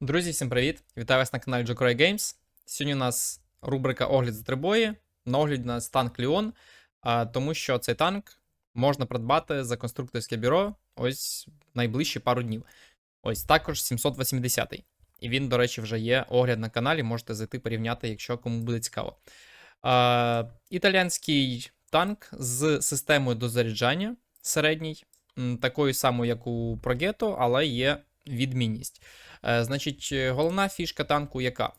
Друзі, всім привіт! Вітаю вас на каналі Jokroy Games. Сьогодні у нас рубрика Огляд за три бої. На огляд у нас танк Ліон, тому що цей танк можна придбати за конструкторське бюро ось найближчі пару днів. Ось також 780-й. І він, до речі, вже є огляд на каналі. Можете зайти порівняти, якщо кому буде цікаво. Італіянський танк з системою дозаряджання середній, такою самою, як у Прогето, але є відмінність. Е, Значить, е, головна фішка танку яка?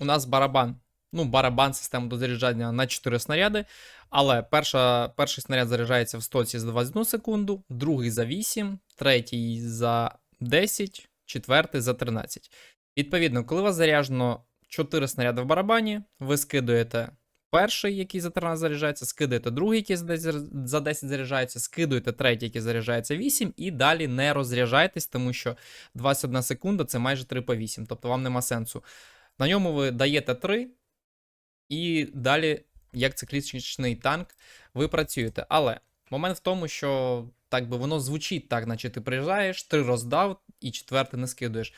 У нас барабан. Ну, барабан система дозаряджання на 4 снаряди. Але перша, перший снаряд заряджається в стоці за 21 секунду, другий за 8, третій за 10, четвертий за 13. Відповідно, коли у вас заряджено 4 снаряди в барабані, ви скидуєте перший, який за 13 заряджається, скидаєте другий, який за 10 заряджається, скидуєте третій, який заряджається 8, і далі не розряджайтесь, тому що 21 секунда це майже 3 по 8, тобто вам нема сенсу. На ньому ви даєте 3, і далі, як циклічний танк, ви працюєте. Але момент в тому, що так би воно звучить так, наче ти приїжджаєш, три роздав і четвертий не скидуєш.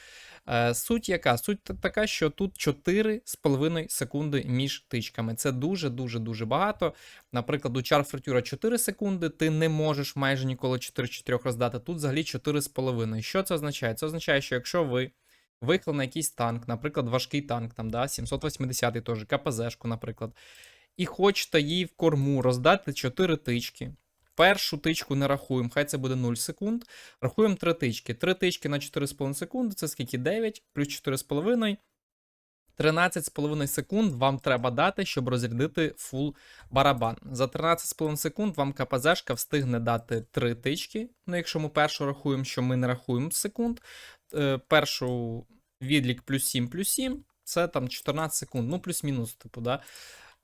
Е, суть яка? Суть така, що тут 4,5 секунди між тичками. Це дуже-дуже дуже багато. Наприклад, у Чар Фритюра 4 секунди, ти не можеш майже ніколи 4 4 роздати. Тут взагалі 4,5. Що це означає? Це означає, що якщо ви виклали на якийсь танк, наприклад, важкий танк, там, да, 780 теж, КПЗшку, наприклад, і хочете їй в корму роздати 4 тички. Першу тичку не рахуємо, хай це буде 0 секунд. Рахуємо 3 тички. 3 тички на 4,5 секунди це скільки 9, плюс 4,5. 13,5 секунд вам треба дати, щоб розрядити фул барабан. За 13,5 секунд вам КПЗшка встигне дати 3 тички. Ну, якщо ми першу рахуємо, що ми не рахуємо секунд. Е, першу відлік плюс 7 плюс 7, це там 14 секунд, ну плюс-мінус, типу, да.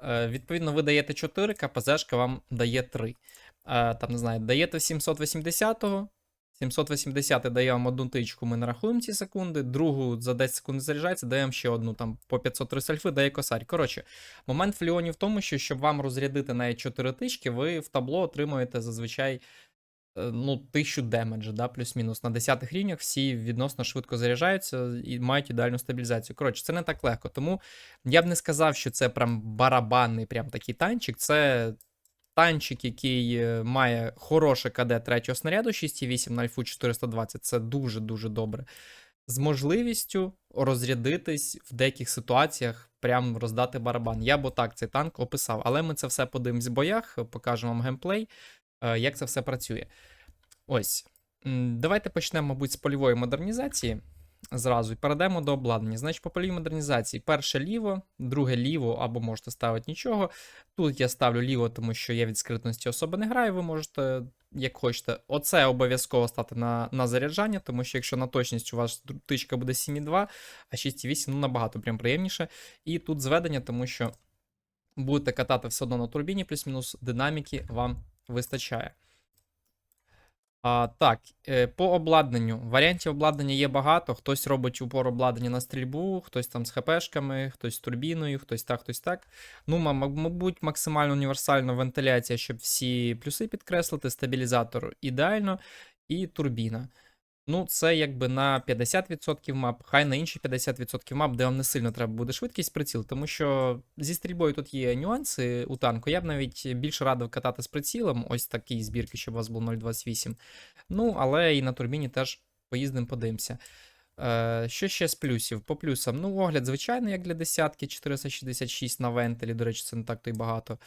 Е, відповідно, ви даєте 4, КПЗшка вам дає 3. Е, там, не знаю, даєте 780-го, 780 дає вам одну тичку, ми не рахуємо ці секунди, другу за 10 секунд заряджається, даємо ще одну там по 503 сальфи, дає косарь. Коротше, момент в Ліоні в тому, що щоб вам розрядити навіть 4 тички, ви в табло отримуєте зазвичай е, ну, 1000 демеджа, да, плюс-мінус. На 10 рівнях всі відносно швидко заряджаються і мають ідеальну стабілізацію. Коротше, це не так легко. Тому я б не сказав, що це прям барабанний прям такий танчик. Це танчик, який е, має хороше КД третього снаряду, 6,8 на альфу 420. Це дуже-дуже добре. З можливістю розрядитись в деяких ситуаціях, прям роздати барабан. Я б отак цей танк описав, але ми це все подивимось в боях, покажемо вам геймплей, е, як це все працює. Ось. Давайте почнемо, мабуть, з польової модернізації зразу і перейдемо до обладнання. Значить, по польовій модернізації перше ліво, друге ліво, або можете ставити нічого. Тут я ставлю ліво, тому що я від скритності особи не граю, ви можете, як хочете. Оце обов'язково стати на, на заряджання, тому що якщо на точність у вас тичка буде 7,2, а 6,8 ну набагато прям приємніше. І тут зведення, тому що будете катати все одно на турбіні, плюс-мінус динаміки вам вистачає. А, так, е, по обладнанню. Варіантів обладнання є багато. Хтось робить упор обладнання на стрільбу, хтось там з ХПшками, хтось з турбіною, хтось так, хтось так. Ну, ма- ма- мабуть, максимально універсальна вентиляція, щоб всі плюси підкреслити, стабілізатор ідеально, і турбіна. Ну, це якби на 50% мап, хай на інші 50% мап, де вам не сильно треба буде швидкість приціл, тому що зі стрільбою тут є нюанси у танку. Я б навіть більше радив катати з прицілом, ось такий збірки, щоб у вас був 0.28. Ну, але і на турбіні теж поїздимо, подивимося. Е, що ще з плюсів? По плюсам, ну, огляд звичайний, як для десятки, 466 на вентилі, до речі, це не так то й багато.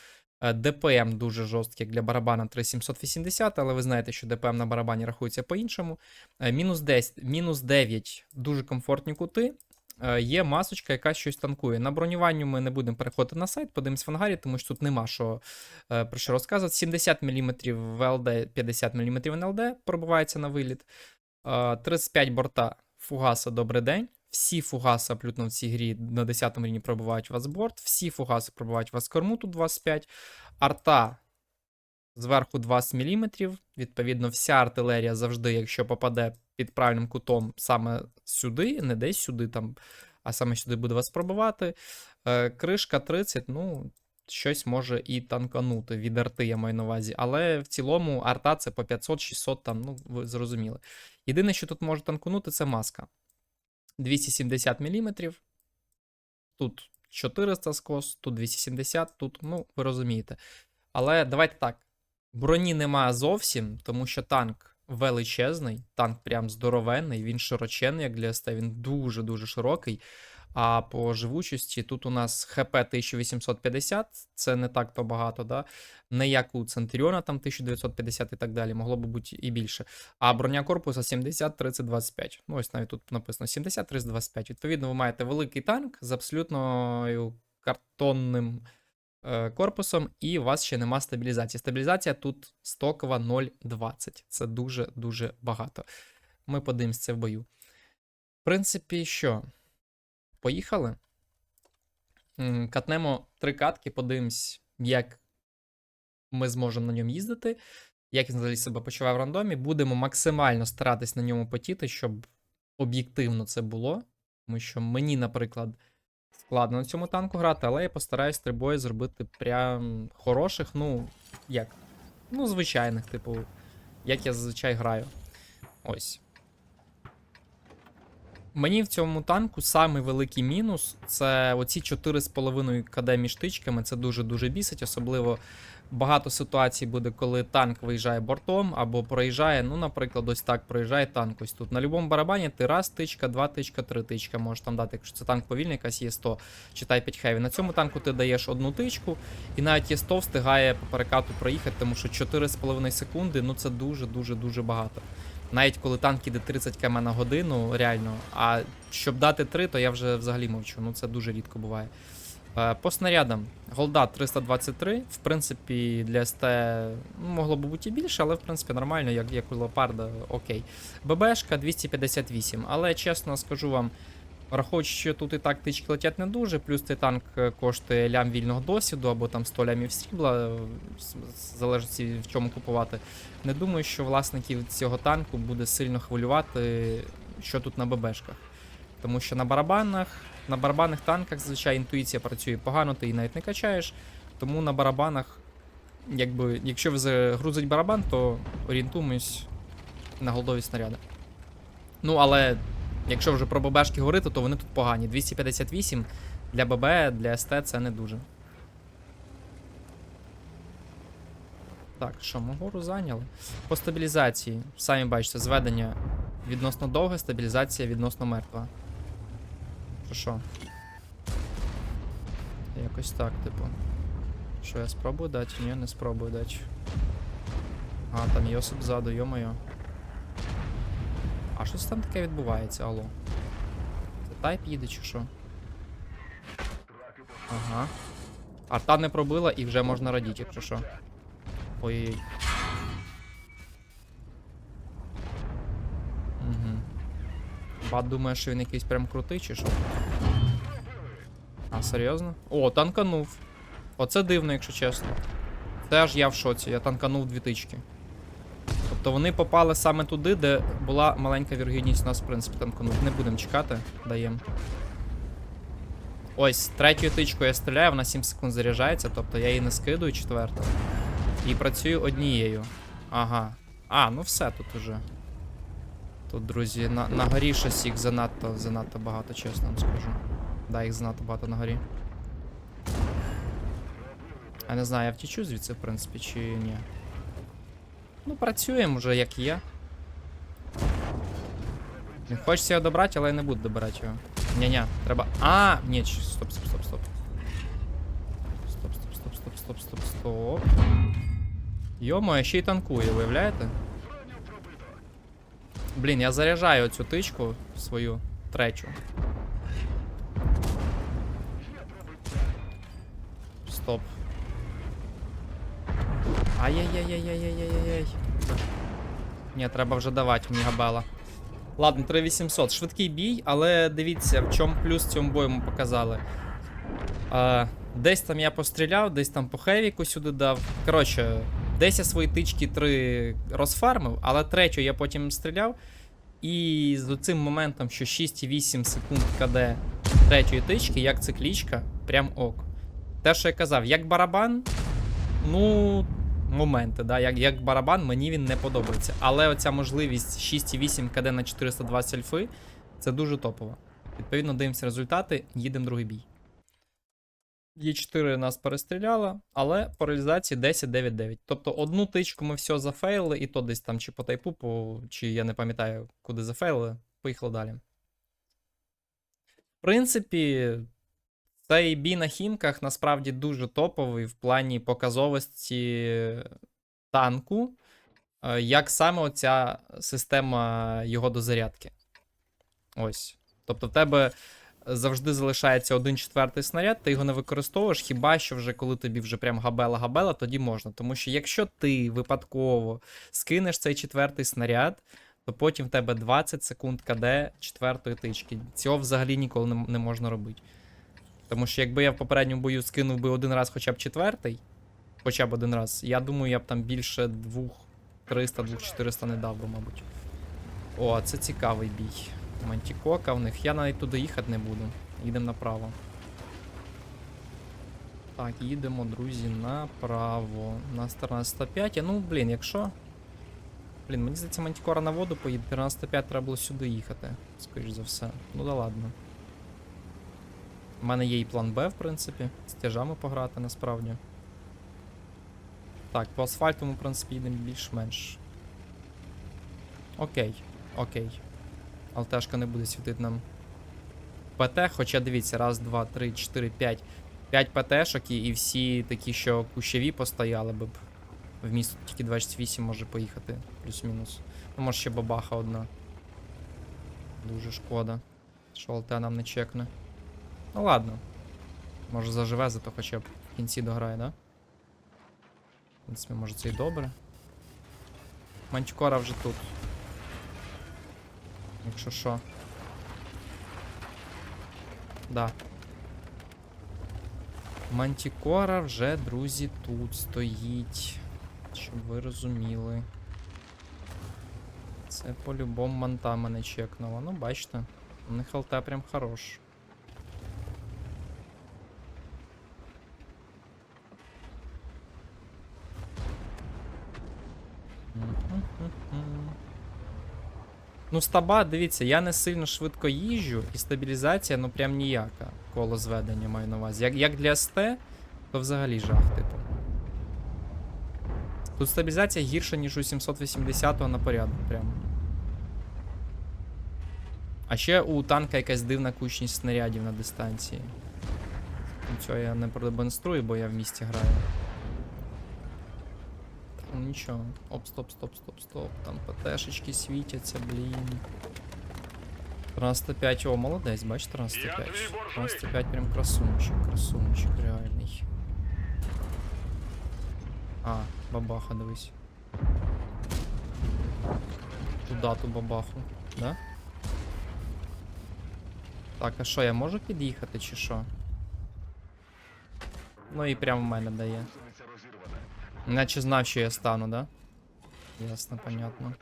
Е, ДПМ дуже жорсткий, для барабана 3780, але ви знаєте, що ДПМ на барабані рахується по-іншому. Е, Мінус 10, мінус 9 дуже комфортні кути. Е, Є масочка, яка щось танкує. На бронюванню ми не будемо переходити на сайт, подивимось в ангарі, тому що тут нема що про що розказувати. 70 мм в ЛД, 50 мм НЛД пробивається на виліт. Е, 35 борта фугаса добрий день. Всі фугаси абсолютно в цій грі на 10 рівні пробивають вас борт, всі фугаси пробивають вас корму, тут 25. Арта зверху 20 мм. Відповідно, вся артилерія завжди, якщо попаде під правильним кутом саме сюди, не десь сюди, там, а саме сюди буде вас пробивати. Е, кришка 30, ну, щось може і танканути від арти, я маю на увазі. Але в цілому арта це по 500-600, там, ну, ви зрозуміли. Єдине, що тут може танканути, це маска. 270 мм. Тут 400 скос, тут 270, тут, ну, ви розумієте. Але давайте так. Броні нема зовсім, тому що танк величезний, танк прям здоровенний, він широченний, як для СТ, він дуже-дуже широкий. А по живучості тут у нас ХП 1850, це не так то багато, да? не як у Центріона, там 1950 і так далі, могло б бути і більше. А броня корпуса 70 30 25. Ну, ось навіть тут написано 70 30 25. Відповідно, ви маєте великий танк з абсолютно картонним корпусом, і у вас ще нема стабілізації. Стабілізація тут стокова 0,20. Це дуже-дуже багато. Ми подивимося це в бою. В принципі, що? Поїхали. Катнемо три катки, подивимось, як ми зможемо на ньому їздити, як він взагалі себе почуває в рандомі. Будемо максимально старатись на ньому потіти, щоб об'єктивно це було. Тому що мені, наприклад, складно на цьому танку грати, але я постараюсь трибою зробити прям хороших, ну, як? Ну, звичайних, типу, як я зазвичай граю. Ось. Мені в цьому танку самий великий мінус це оці 4,5 КД між тичками. Це дуже-дуже бісить. Особливо багато ситуацій буде, коли танк виїжджає бортом або проїжджає. Ну, наприклад, ось так проїжджає танк. Ось тут. На будь-якому барабані ти раз тичка, два тичка, три тичка можеш там дати. Якщо це танк повільний, якась є 100, читай 5 хеві. На цьому танку ти даєш одну тичку, і навіть є 100 встигає по перекату проїхати, тому що 4,5 секунди ну це дуже-дуже дуже багато. Навіть коли танк іде 30 км на годину, реально. А щоб дати 3, то я вже взагалі мовчу. Ну це дуже рідко буває. Е, По снарядам. Голда 323. В принципі, для СТ ну, могло б бути більше, але в принципі нормально, як, як у Леопарда, окей. ББшка 258. Але чесно скажу вам, враховуючи, що тут і так тички летять не дуже, плюс цей танк е, коштує лям вільного досвіду або там 100 лямів срібла, е, залежить в чому купувати. Не думаю, що власників цього танку буде сильно хвилювати, що тут на ББшках. Тому що на барабанах, на барабанних танках, зазвичай інтуїція працює погано, ти її навіть не качаєш. Тому на барабанах, якби, якщо ви загрузить барабан, то орієнтуємось на голдові снаряди. Ну, але якщо вже про ББшки говорити, то вони тут погані. 258 для ББ, для СТ це не дуже. Так, що, ми гору зайняли? По стабілізації, самі бачите, зведення відносно довге, стабілізація відносно мертва. Що що? Якось так, типу. Що я спробую дати? Ні, не спробую дати. А, там Йосип ззаду, йо-моє. А щось там таке відбувається, алло. Це тайп їде чи що? Ага. Арта не пробила і вже можна радіти, якщо що. Ой-ой-ой. Бат думає, що він якийсь прям крутий, чи що? А, серйозно? О, танканув. Оце дивно, якщо чесно. Це аж я в шоці, я танканув дві тички. Тобто вони попали саме туди, де була маленька вірогідність нас, в принципі, танканути. Не будемо чекати, даємо. Ось, третьою тичкою я стріляю, вона 7 секунд заряджається, тобто я її не скидую четверту. І працюю однією. Ага. А, ну все тут уже. Тут, друзі, на, на горі щось їх занадто, занадто багато, чесно вам скажу. Да, їх занадто багато на горі. Я не знаю, я втічу звідси, в принципі, чи ні. Ну, працюємо вже як є. Не хочеться його добрати, але я не буду добирати його. Ня-ня, треба. А, ні, стоп, стоп, стоп, стоп. Стоп, стоп, стоп, стоп, стоп, стоп, стоп. Йомо, ще й танкує, виявляєте? Блін, я заряджаю цю тичку свою третю. Стоп. Ай-яй-яй-яй-яй-яй-яй-яй. Ні, треба вже давати мені габела. Ладно, 3800. Швидкий бій, але дивіться, в чому плюс цьому бою ми показали. А, десь там я постріляв, десь там по хевіку сюди дав. Коротше, десь я свої тички три розфармив, але третю я потім стріляв. І з цим моментом, що 6,8 секунд КД третьої тички, як циклічка, прям ок. Те, що я казав, як барабан, ну, моменти, да, як, як барабан, мені він не подобається. Але оця можливість 6,8 КД на 420 альфи, це дуже топово. Відповідно, дивимося результати, їдемо другий бій. Є4 нас перестріляла, але по реалізації 10-9-9. Тобто одну тичку ми все зафейлили, і то десь там чи по тайпу, по, чи я не пам'ятаю, куди зафейлили. Поїхали далі. В принципі, цей бій на хімках насправді дуже топовий в плані показовості танку, е, як саме оця система його дозарядки. Ось. Тобто в тебе завжди залишається один четвертий снаряд, ти його не використовуєш, хіба що вже коли тобі вже прям габела-габела, тоді можна. Тому що якщо ти випадково скинеш цей четвертий снаряд, то потім в тебе 20 секунд КД четвертої тички. Цього взагалі ніколи не, не можна робити. Тому що якби я в попередньому бою скинув би один раз хоча б четвертий, хоча б один раз, я думаю, я б там більше 2300, 2400 не дав би, мабуть. О, це цікавий бій. Мантікока в них. Я навіть туди їхати не буду. Їдемо направо. Так, їдемо, друзі, направо. На 1305. Ну, блін, якщо. Блін, мені здається, Мантікора на воду поїде. 1305 треба було сюди їхати, скоріш за все. Ну да ладно. У мене є і план Б, в принципі. З тяжами пограти насправді. Так, по асфальту ми, в принципі, їдемо більш-менш. Окей, окей. ЛТшка не буде світити нам. ПТ, хоча дивіться, раз, два, три, чотири, п'ять. П'ять ПТшок і, і всі такі, що кущеві постояли би б. В місто тільки 28 може поїхати, плюс-мінус. Ну, може ще бабаха одна. Дуже шкода, що ЛТ нам не чекне. Ну ладно. Може заживе, зато хоча б в кінці дограє, да? В принципі, може це і добре. Манчкора вже тут. Якщо що. Да. Мантікора вже, друзі, тут стоїть. Щоб ви розуміли. Це по-любому манта мене чекнула. Ну, бачите, у них ЛТ прям хорош. Мгм-гм-гм. Ну, стаба, дивіться, я не сильно швидко їжджу, і стабілізація, ну прям ніяка. Коло зведення маю на увазі. Як, як для СТ, то взагалі жах, типу. Тут стабілізація гірша, ніж у 780-го на порядок, прямо. А ще у танка якась дивна кучність снарядів на дистанції. Цього я не продемонструю, бо я в місті граю. Ну нічого. Оп, стоп, стоп, стоп, стоп. Там ПТшечки світяться, блін. 95, о, молодець, бач, 95. 95 прям красунчик, красунчик, реальний. А, бабаха, дивись. Туда ту бабаху, да? Так, а що, я можу під'їхати чи що? Ну і прямо в мене дає. Наче знав, що я стану, да? Ясно, понятно.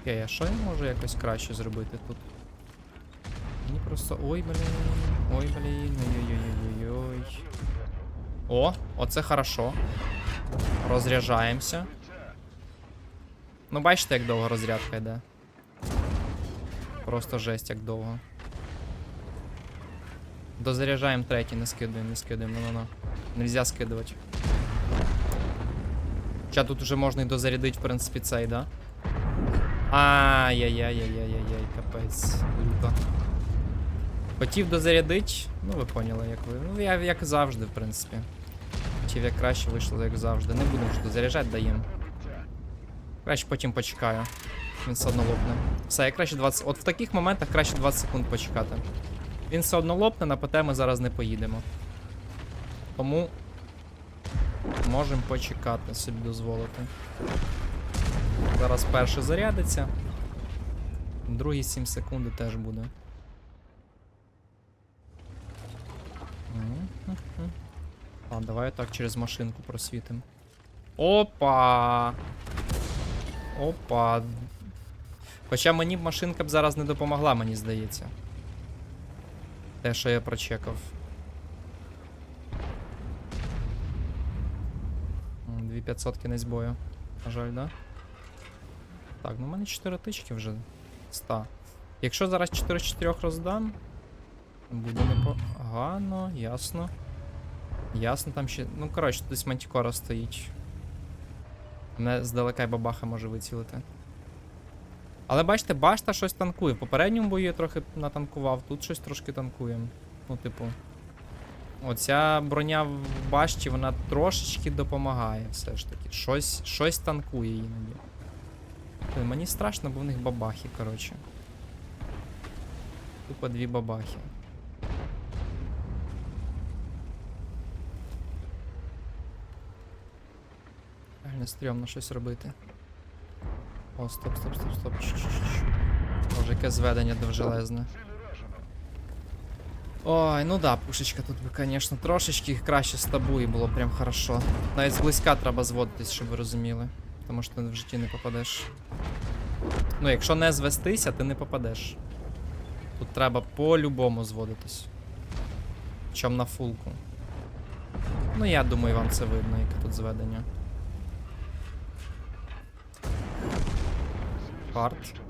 Окей, а що я можу якось краще зробити тут? Мені просто. Ой, блін. Ой, блін. Ой-ой-ой-ой-ой. О, оце хорошо. Розряджаємося. Ну, бачите, як довго розрядка йде. Просто жесть, як довго. Дозаряджаємо третій, не скидаємо, не скидаємо, ну ну Нельзя скидувати. Хоча тут вже можна і дозарядити, в принципі, цей, да? Ай-яй-яй-яй-яй-яй, капець. Люто. Хотів дозарядити, ну ви поняли, як ви. Ну, я як завжди, в принципі. Хотів як краще вийшло, як завжди. Не будемо ж дозаряджати, даємо. Краще потім почекаю. Він все одно лопне. Все, я краще 20. От в таких моментах краще 20 секунд почекати. Він все одно лопне, на ПТ ми зараз не поїдемо. Тому можемо почекати, собі дозволити. Зараз перший зарядиться. Другий 7 секунд теж буде. А, давай так через машинку просвітимо. Опа! Опа. Хоча мені б машинка б зараз не допомогла, мені здається. Те, що я прочекав. 2500 кінець бою. На жаль, да? Так, ну в мене 4 тички вже 100. Якщо зараз 4 з 4 роздам, буде непогано, ясно. Ясно, там ще. Ну, коротше, десь мантікора стоїть. Мене здалека й бабаха може вицілити. Але бачите, башта щось танкує. В попередньому бою я трохи натанкував, тут щось трошки танкує. Ну, типу. Оця броня в башті, вона трошечки допомагає все ж таки. Щось, щось танкує іноді. Блін, Мені страшно, бо в них бабахи, коротше. Тупо дві бабахи. Реально стрьомно щось робити. О, стоп, стоп, стоп, стоп. Може, яке зведення довжелезне. Ой, ну да, пушечка тут би, звісно, трошечки краще з табуї було прям хорошо. Навіть зблизька треба зводитись, щоб ви розуміли. Тому що ти в житті не попадеш. Ну, якщо не звестися, ти не попадеш. Тут треба по-любому зводитись. Чом на фулку. Ну, я думаю, вам це видно, яке тут зведення. Хард.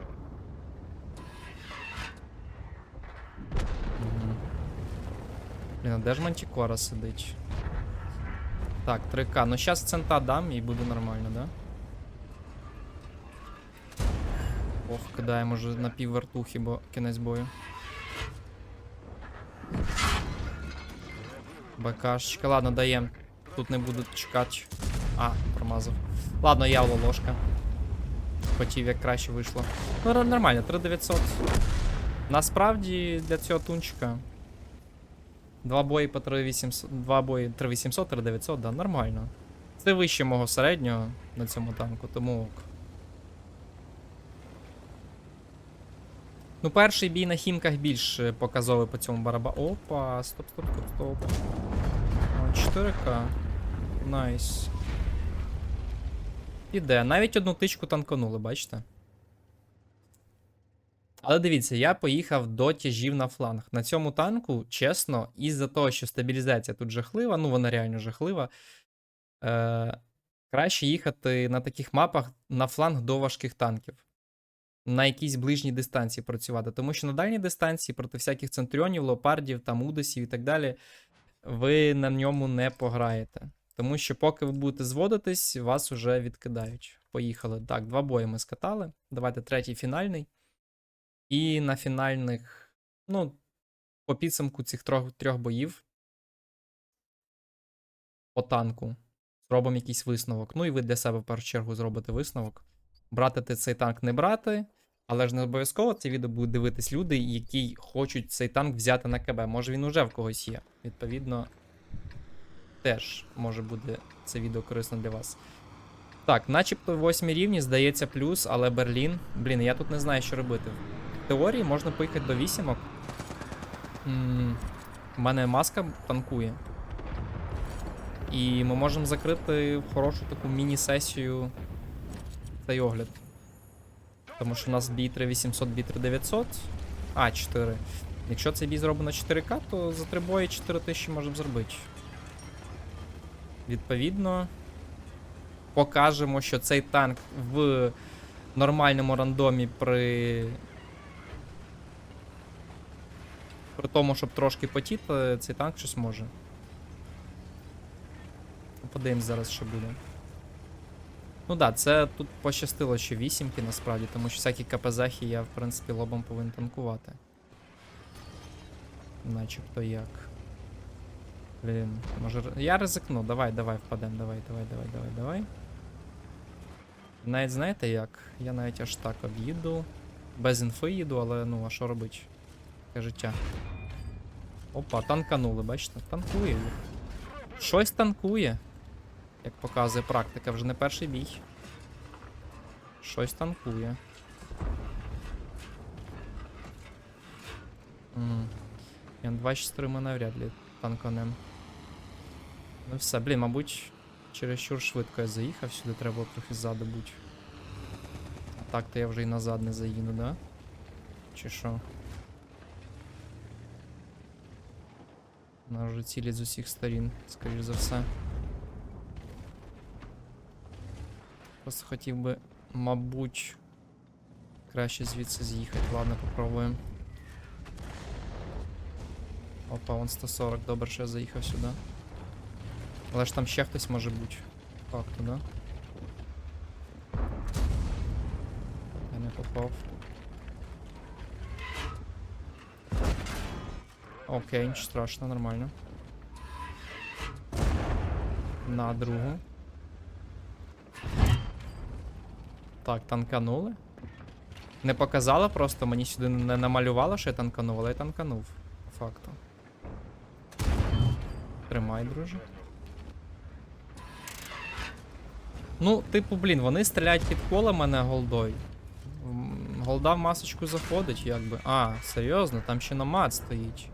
Блін, а де ж Мантікора сидить? Так, 3К. Ну зараз цента дам і буде нормально, да? Ох, кидає, може на пів вертухи, бо кінець бою. БКшечка, ладно, даєм. Тут не буду чекати. А, промазав. Ладно, явно ложка. Хотів як краще вийшло. Ну, нормально, 3900. Насправді для цього тунчика. Два бої по 3800. Два бої 3800, 3900, да, нормально. Це вище мого середнього на цьому танку, тому ок. Ну, перший бій на хімках більш е, показовий по цьому бараба. Опа, стоп, стоп, стоп, стоп. 4К. Найс. Іде. Навіть одну тичку танканули, бачите? Але дивіться, я поїхав до тяжів на фланг. На цьому танку, чесно, із-за того, що стабілізація тут жахлива, ну вона реально жахлива. Е, краще їхати на таких мапах на фланг до важких танків. На якійсь ближній дистанції працювати. Тому що на дальній дистанції проти всяких центріонів, леопардів, там удесів і так далі, ви на ньому не пограєте. Тому що поки ви будете зводитись, вас уже відкидають. Поїхали. Так, два бої ми скатали. Давайте третій фінальний. І на фінальних, ну, по підсумку цих трьох, трьох боїв по танку зробимо якийсь висновок. Ну і ви для себе в першу чергу зробите висновок. Брати ти цей танк не брати, але ж не обов'язково це відео будуть дивитись люди, які хочуть цей танк взяти на КБ. Може він уже в когось є. Відповідно, теж може бути це відео корисно для вас. Так, начебто восьмі рівні, здається, плюс, але Берлін. Блін, я тут не знаю, що робити. В теорії можна поїхати до вісімок. У мене маска танкує. І ми можемо закрити хорошу таку міні-сесію цей огляд. Тому що у нас бій 3800, бій 3900. А, 4. Якщо цей бій зроблено 4К, то за 3 бої 4000 можемо зробити. Відповідно, покажемо, що цей танк в нормальному рандомі при. При тому, щоб трошки потіти, цей танк щось може. Подивимось зараз, що буде. Ну так, да, це тут пощастило, що вісімки насправді, тому що всякі КПЗхи я, в принципі, лобом повинен танкувати. Начебто як. Блін, може. Я ризикну, давай, давай, впадем, давай, давай, давай, давай, давай. Навіть знаєте як? Я навіть аж так об'їду. Без інфи їду, але ну, а що робить? Таке життя. Опа, танканули, бачите? Танкує. Щось танкує. Як показує практика, вже не перший бій. Щось танкує. М. Я на 24 ми навряд ли танканем. Ну все, блін, мабуть, чересчур швидко я заїхав, сюди треба було трохи ззаду бути. А так то я вже і назад не заїду, да? Чи що? Нас вже цілять з усіх сторін, скоріш за все. Просто хотів би, мабуть, краще звідси з'їхати. Ладно, попробуємо. Опа, вон 140, добре, що я заїхав сюди. Але ж там ще хтось може бути. Факту, да? Я не попав. Окей, нічого страшного, нормально. На другу. Так, танканули. Не показала просто, мені сюди не намалювало, що я танканув, але я танканув. Факту. Тримай, друже. Ну, типу, блін, вони стріляють під коло мене голдой. Голда в масочку заходить, якби. А, серйозно, там ще намат стоїть.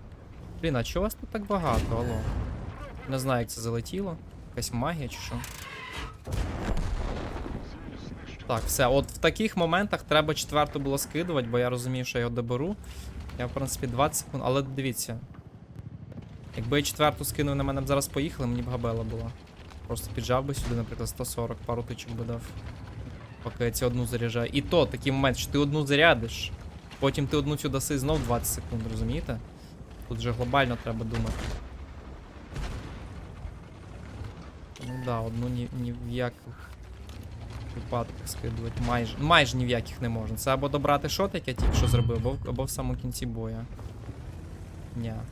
Блін, а чого вас тут так багато, алло? Не знаю, як це залетіло. Якась магія чи що. Так, все, от в таких моментах треба четверту було скидувати, бо я розумію, що я його доберу. Я, в принципі, 20 секунд, але дивіться. Якби я четверту скинув, на мене б зараз поїхали, мені б габела була. Просто піджав би сюди, наприклад, 140, пару тичок би дав. Поки я цю одну заряджаю. І то такий момент, що ти одну зарядиш, потім ти одну цю даси знов 20 секунд, розумієте? Тут вже глобально треба думати. Ну да, одну ні, ні в яких випадках скидувати. Майже, майже ні в яких не можна. Це або добрати шот, як я тільки що зробив, або, або в самому кінці боя. Ня.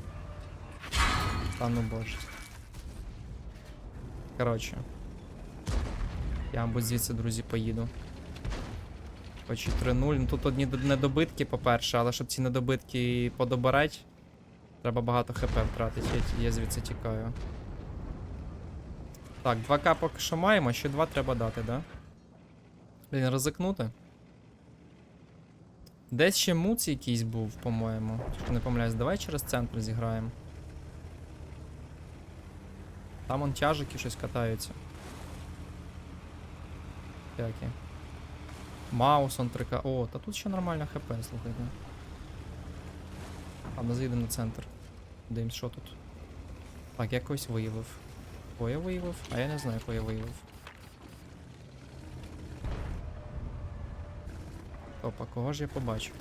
Та ну боже. Коротше. Я, мабуть, звідси, друзі, поїду. І 3-0. Ну тут одні недобитки, по-перше, але щоб ці недобитки подобирати, треба багато хп втратити. Я, звідси тікаю. Так, 2к поки що маємо, ще 2 треба дати, да? Блін, ризикнути. Десь ще муц якийсь був, по-моєму. Якщо не помиляюсь, давай через центр зіграємо. Там он тяжики щось катаються. Всякі. Маус он 3К. О, та тут ще нормально хп, слухайте. Ладно, заїдемо на центр. Дивимось, що тут. Так, я когось виявив. Кого я виявив? А я не знаю, кого я виявив. Опа, кого ж я побачив?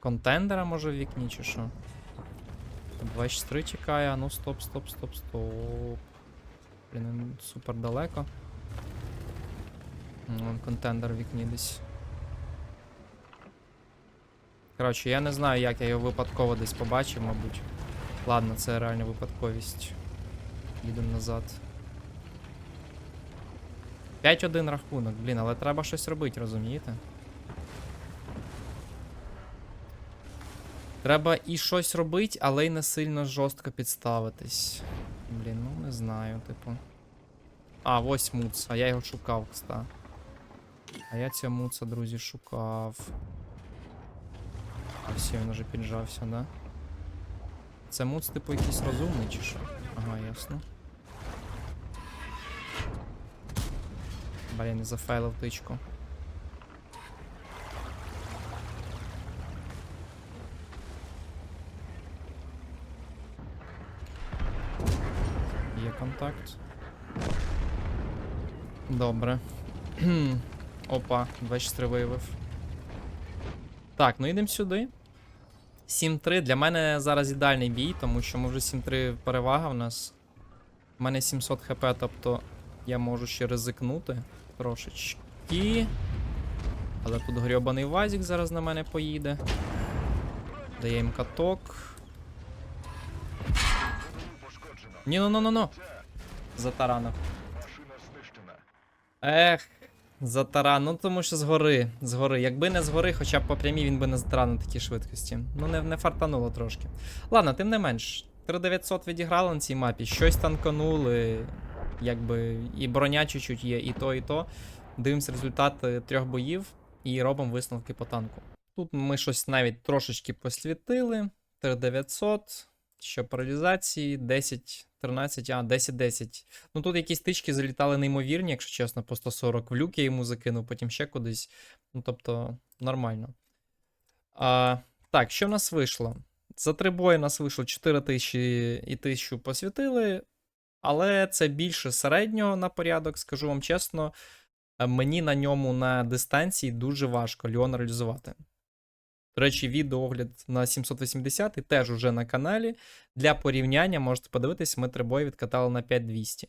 Контендера може в вікні чи що? 23 чекає, ну стоп, стоп, стоп, стоп. Блін, супер далеко. Вон контендер в вікні десь. Коротше, я не знаю, як я його випадково десь побачив, мабуть. Ладно, це реально випадковість. Їдемо назад. 5-1 рахунок, блін, але треба щось робити, розумієте? Треба і щось робити, але й не сильно жорстко підставитись. Блін, ну не знаю, типу. А, ось муц, а я його шукав, кста. А я цього муца, друзі, шукав. А все, він уже піджався, да? Це муц, типу, якийсь розумний чи що? Ага, ясно. Блін, не зафейлив тичку. Є контакт. Добре. Опа, 24 виявив. Так, ну йдемо сюди. 7-3. Для мене зараз ідеальний бій, тому що ми вже 7-3 перевага в нас. У мене 700 хп, тобто я можу ще ризикнути трошечки. Але тут грьобаний вазік зараз на мене поїде. Дає їм каток. Ні, ну ну ну ну. Затаранив. Ех, затаран. Ну тому що згори. Згори. Якби не згори, хоча б по прямій він би не затаранив такій швидкості. Ну не, не фартануло трошки. Ладно, тим не менш. 3900 відіграли на цій мапі, щось танканули. Якби і броня чуть-чуть є, і то, і то. Дивимося результати трьох боїв і робимо висновки по танку. Тут ми щось навіть трошечки посвітили. 3900, що по реалізації 10, 13, а 10, 10. Ну тут якісь тички залітали неймовірні, якщо чесно, по 140 в люк я йому закинув, потім ще кудись. Ну тобто, нормально. А, так, що в нас вийшло? За три бої нас вийшло 4 тисячі і 1000 посвітили. Але це більше середнього на порядок, скажу вам чесно. мені на ньому на дистанції дуже важко Ліон реалізувати. До речі, відеоогляд на 780 теж уже на каналі. Для порівняння можете подивитись, ми трибої відкатали на 5200.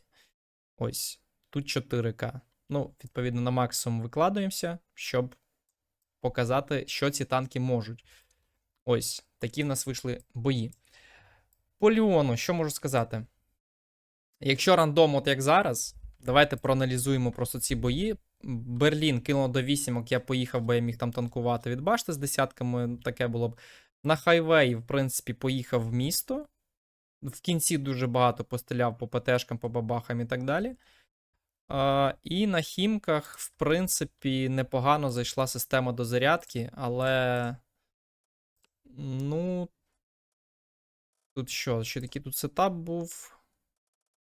Ось, тут 4К. Ну, відповідно, на максимум викладуємося, щоб показати, що ці танки можуть. Ось, такі в нас вийшли бої. По Ліону, що можу сказати? Якщо рандом, от як зараз, давайте проаналізуємо просто ці бої. Берлін кинуло до вісімок, я поїхав, бо я міг там танкувати від башти з десятками, таке було б. На хайвей, в принципі, поїхав в місто. В кінці дуже багато постріляв по ПТшкам, по бабахам і так далі. А, і на хімках, в принципі, непогано зайшла система до зарядки, але. Ну. Тут що? Ще такий тут сетап був.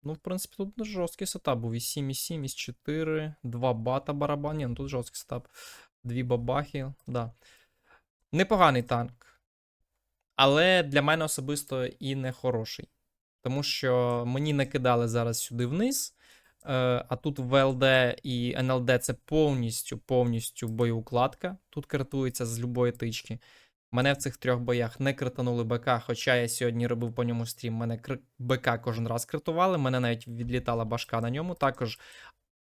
Ну, в принципі, тут жорсткий сетап був. І 7, і 7, і 4, 2 бата барабан. Ні, ну тут жорсткий сетап. Дві бабахи. Да. Непоганий танк. Але для мене особисто і не хороший. Тому що мені не кидали зараз сюди вниз. Е, а тут ВЛД і НЛД це повністю повністю боєукладка. Тут картується з любої тички. Мене в цих трьох боях не кританули БК, хоча я сьогодні робив по ньому стрім. Мене. БК кожен раз критували, мене навіть відлітала башка на ньому. Також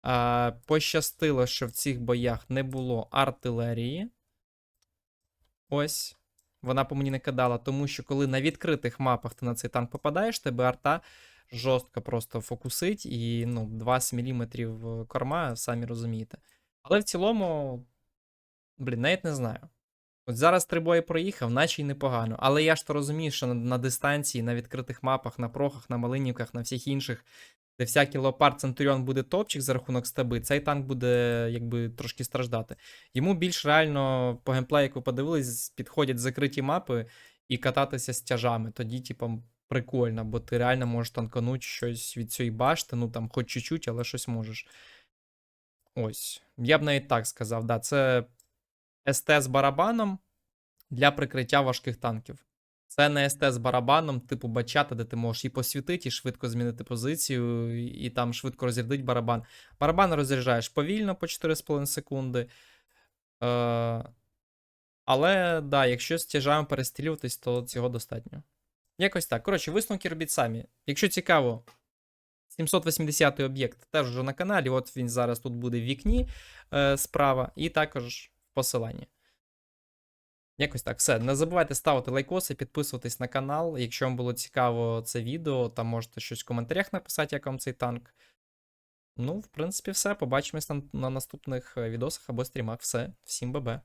е, пощастило, що в цих боях не було артилерії. Ось. Вона по мені не кидала, тому що коли на відкритих мапах ти на цей танк попадаєш, тебе арта жорстко просто фокусить і ну, 20 мм корма, самі розумієте. Але в цілому, блін, навіть не знаю. От зараз три бої проїхав, наче й непогано. Але я ж то розумію, що на, на дистанції, на відкритих мапах, на прохах, на малинівках, на всіх інших, де всякий леопард Центуріон буде топчик за рахунок стаби, цей танк буде якби трошки страждати. Йому більш реально по геймплею, як ви подивились, підходять закриті мапи і кататися з тяжами. Тоді, типу, прикольно, бо ти реально можеш танканути щось від цієї башти, ну там хоч чуть-чуть, але щось можеш. Ось. Я б навіть так сказав, да, це СТ з барабаном для прикриття важких танків. Це не СТ з барабаном, типу бачата, де ти можеш і посвітити, і швидко змінити позицію, і, там швидко розрядити барабан. Барабан розряджаєш повільно по 4,5 секунди. Е, але да, якщо з тяжами перестрілюватись, то цього достатньо. Якось так. Коротше, висновки робіть самі. Якщо цікаво, 780 об'єкт теж вже на каналі. От він зараз тут буде в вікні е, справа, і також посиланні. Якось так, все. Не забувайте ставити лайкоси, підписуватись на канал. Якщо вам було цікаво це відео, там можете щось в коментарях написати, як вам цей танк. Ну, в принципі, все. Побачимось на, на наступних е, відосах або стрімах. Все. Всім бебе.